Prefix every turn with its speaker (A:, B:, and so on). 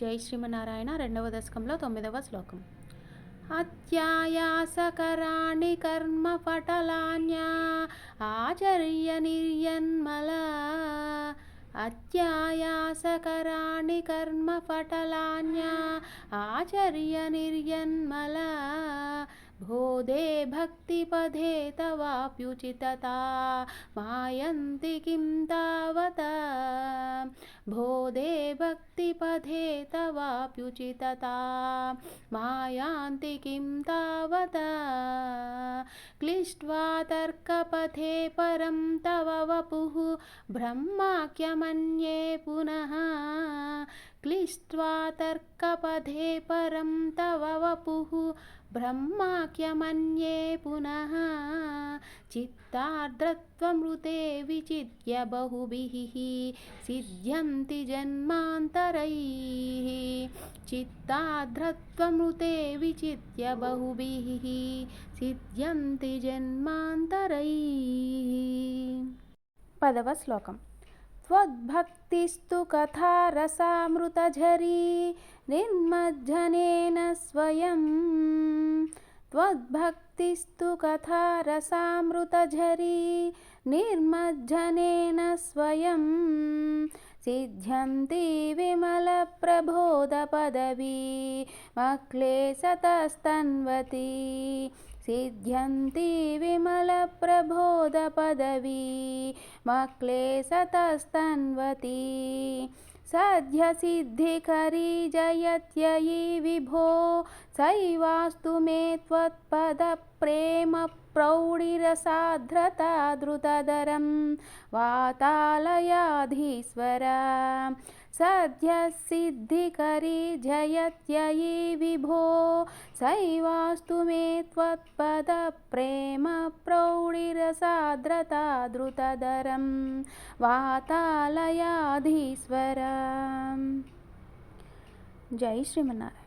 A: జై శ్రీమనారాయణ రెండవ దశకంలో తొమ్మిదవ శ్లోకం. అత్యాయాసకరాణి కర్మ పటలాన్యా ఆచర్య నిర్యన్మల. అత్యాయాసకరాణి కర్మ పటలాన్యా ఆచర్య నిర్యన్మల. बोधे भक्तिपथे तवाप्युचितता। मायन्ति किं तावता? बोधे भक्तिपथे तवाप्युचितता। मायान्ति किं तावता? क्लिष्ट्वा तर्कपथे परं तव वपुः। ब्रह्माख्यमन्ये पुनः क्लिष्ट्वा तर्कपथे परं तव वपुः। ब्रह्माख्यमन्ये पुनः चित्तार्द्रत्वमृते विचित्य बहुभिः सिद्ध्यन्ति जन्मान्तरैः। चित्तार्द्रत्वमृते विचित्य बहुभिः सिद्ध्यन्ति जन्मान्तरैः। पदव त्वद्भक्तिस्तु कथारसामृतझरी निर्मज्जनेन स्वयं। त्वद्भक्तिस्तु कथारसामृतझरी निर्मज्जनेन स्वयं। सिद्ध्यन्ति विमलप्रबोधपदवी मक्लेशतस्तन्वती सिद्ध्यन्ति विमलप्रबोधपदवी मक्लेशतस्तन्वती सद्यसिद्धिकरी जयत्ययि विभो। सैवास्तु मे त्वत्पदप्रेमप्रौढिरसाध्रता द्रुतदरं वातालयाधीश्वरा। सद्यसिद्धिकरी जयत्ययि विभो सैवास्तु मे त्वत्पदप्रेमप्रौढिरसाद्रता द्रुतदरं वातालयाधीश्वर। जय श्रीमन्नारायण।